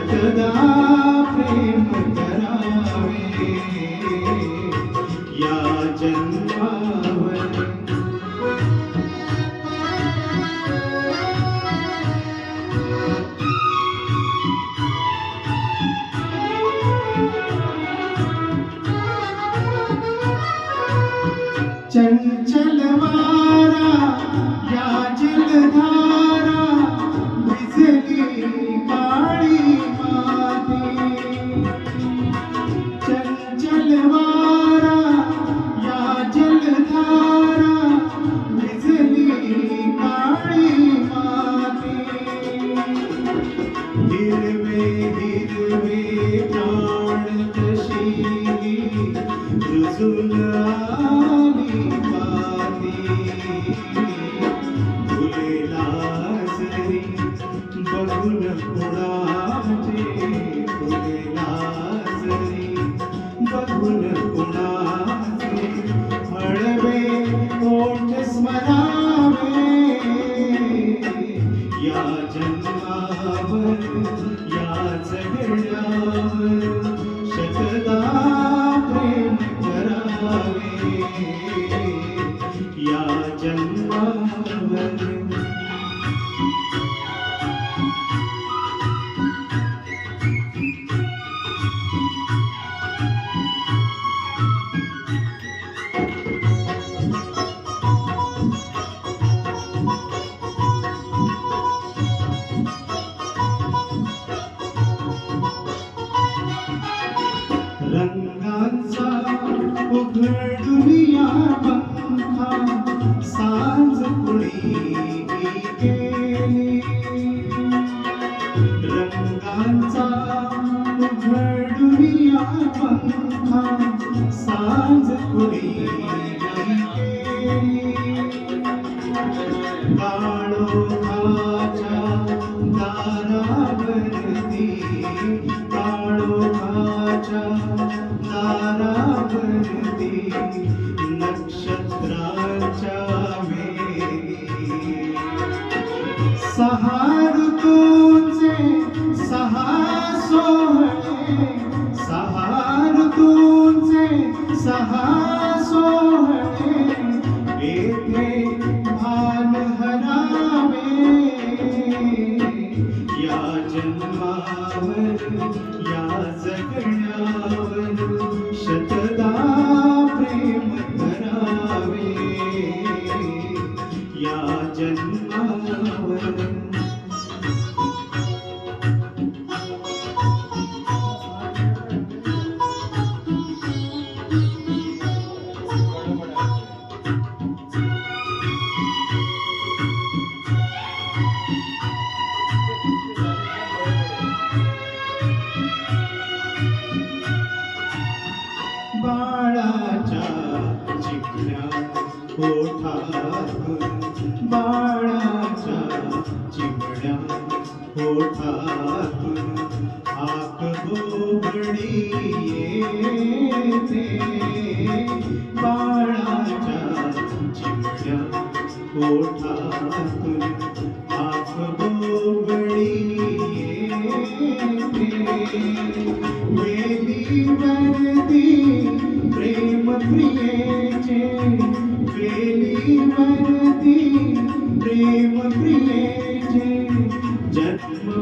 शतदा प्रेम करावे या जन्मावर चंचल फुलेला जरी बघून या जन्मावर रंगांचा उघडून या come. सहार तून से सहासो हटे बेटे भान हरावे। या जन्मावर या सकने उठा आप को बड़ी थे बाड़ा चिमटा आप को बड़ी मेरी वर्दी प्रेम प्रिय थे मेरी वर्दी प्रेम प्रिय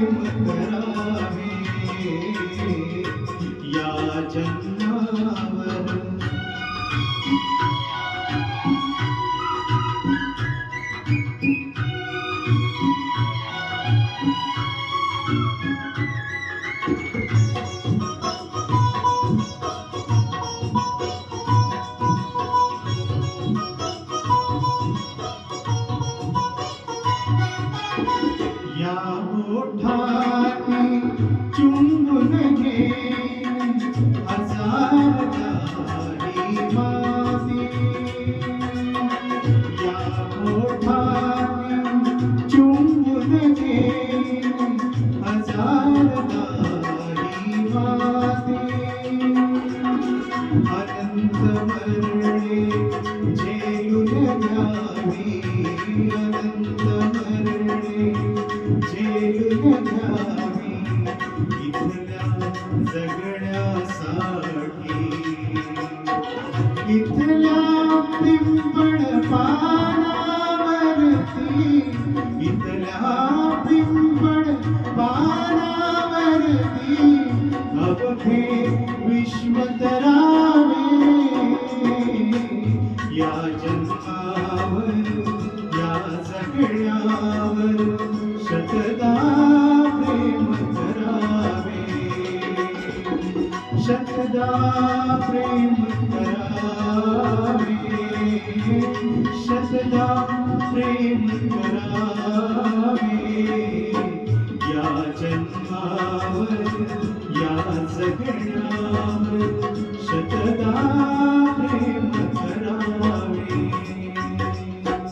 मत राही या जन्म इथल्या जगण्यासाठी इथल्या पिंपळ पानावरती इथल्या पिंपळ पानावरती अवघे विश्व तरावे या जन्मावर या जगण्यावर शतदा शतदा प्रेम करावे शतदा प्रेम करावे